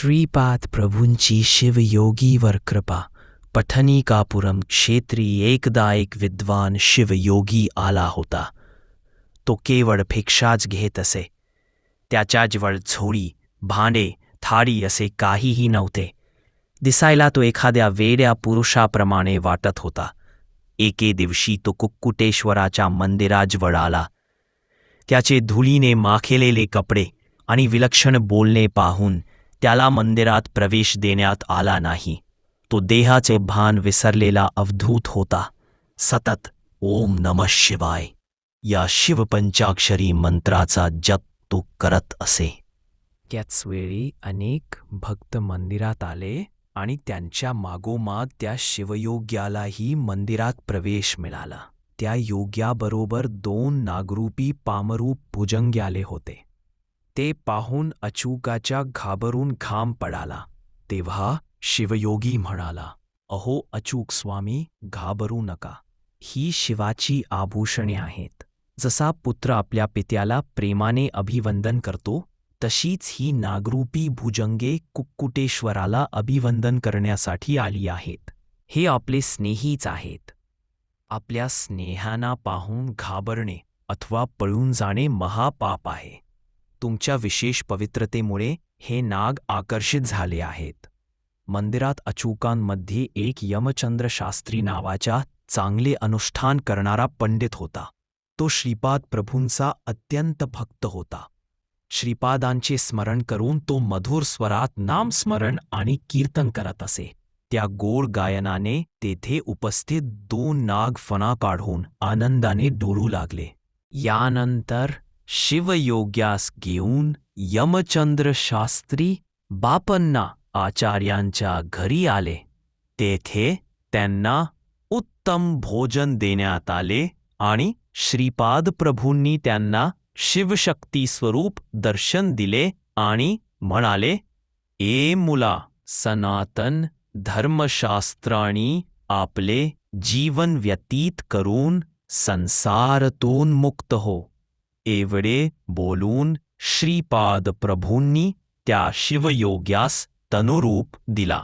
श्रीपाद प्रभूंची शिवयोगीवर कृपा. पठनिकापुरम क्षेत्री एकदा एक विद्वान शिवयोगी आला होता. तो केवळ भिक्षाच घेत असे. त्याच्याजवळ झोडी भांडे थाळी असे काहीही नव्हते. दिसायला तो एखाद्या वेड्या पुरुषाप्रमाणे वाटत होता. एके दिवशी तो कुक्कुटेश्वराच्या मंदिराजवळ आला. त्याचे धुळीने माखेलेले कपडे आणि विलक्षण बोलणे पाहून त्याला मंदिरात प्रवेश देण्यात आला नाही. तो देहाचे भान विसरलेला अवधूत होता. सतत ओम नम शिवाय. या शिवपंचाक्षरी मंत्राचा जप तो करत असे. त्याच वेळी अनेक भक्त मंदिरात आले आणि त्यांच्या मागोमाग त्या शिवयोग्यालाही मंदिरात प्रवेश मिळाला. त्या योग्याबरोबर दोन नागरूपी पामरूप भुजंग्याले होते. ते पाहून अचूकाच्या घाबरून घाम पडाला. तेव्हा शिवयोगी म्हणाला अहो अचूक स्वामी घाबरू नका. ही शिवाची आभूषणे आहेत. जसा पुत्र आपल्या पित्याला प्रेमाने अभिवंदन करतो तशीच ही नागरूपी भुजंगे कुक्कुटेश्वराला अभिवंदन करण्यासाठी आली आहेत. हे आपले स्नेहीच आहेत. आपल्या स्नेहाना पाहून घाबरणे अथवा पळून जाणे महापाप आहे. तुमच्या विशेष पवित्रतेमुळे हे नाग आकर्षित झाले आहेत. मंदिरात अचूकांमध्ये एक यमचंद्र शास्त्री नावाचा चांगले अनुष्ठान करणारा पंडित होता. तो श्रीपाद प्रभूंचा अत्यंत भक्त होता. श्रीपादांचे स्मरण करून तो मधुर स्वरात नामस्मरण आणि कीर्तन करत असे. त्या गोड गायनाने तेथे उपस्थित दोन नाग फणा काढून आनंदाने डोळू लागले. यानंतर शिवयोग्यास घेऊन यमचंद्र शास्त्री बापन्ना आचार्यांच्या घरी आले. तेथे त्यांना उत्तम भोजन देण्यात आले आणि श्रीपाद प्रभूंनी त्यांना शिवशक्ती स्वरूप दर्शन दिले आणि म्हणाले ए मुला सनातन धर्मशास्त्राणी आपले जीवन व्यतीत करून संसारतोन्मुक्त हो. एवढे बोलून श्रीपाद प्रभूंनी त्या शिवयोग्यास तनुरूप दिला.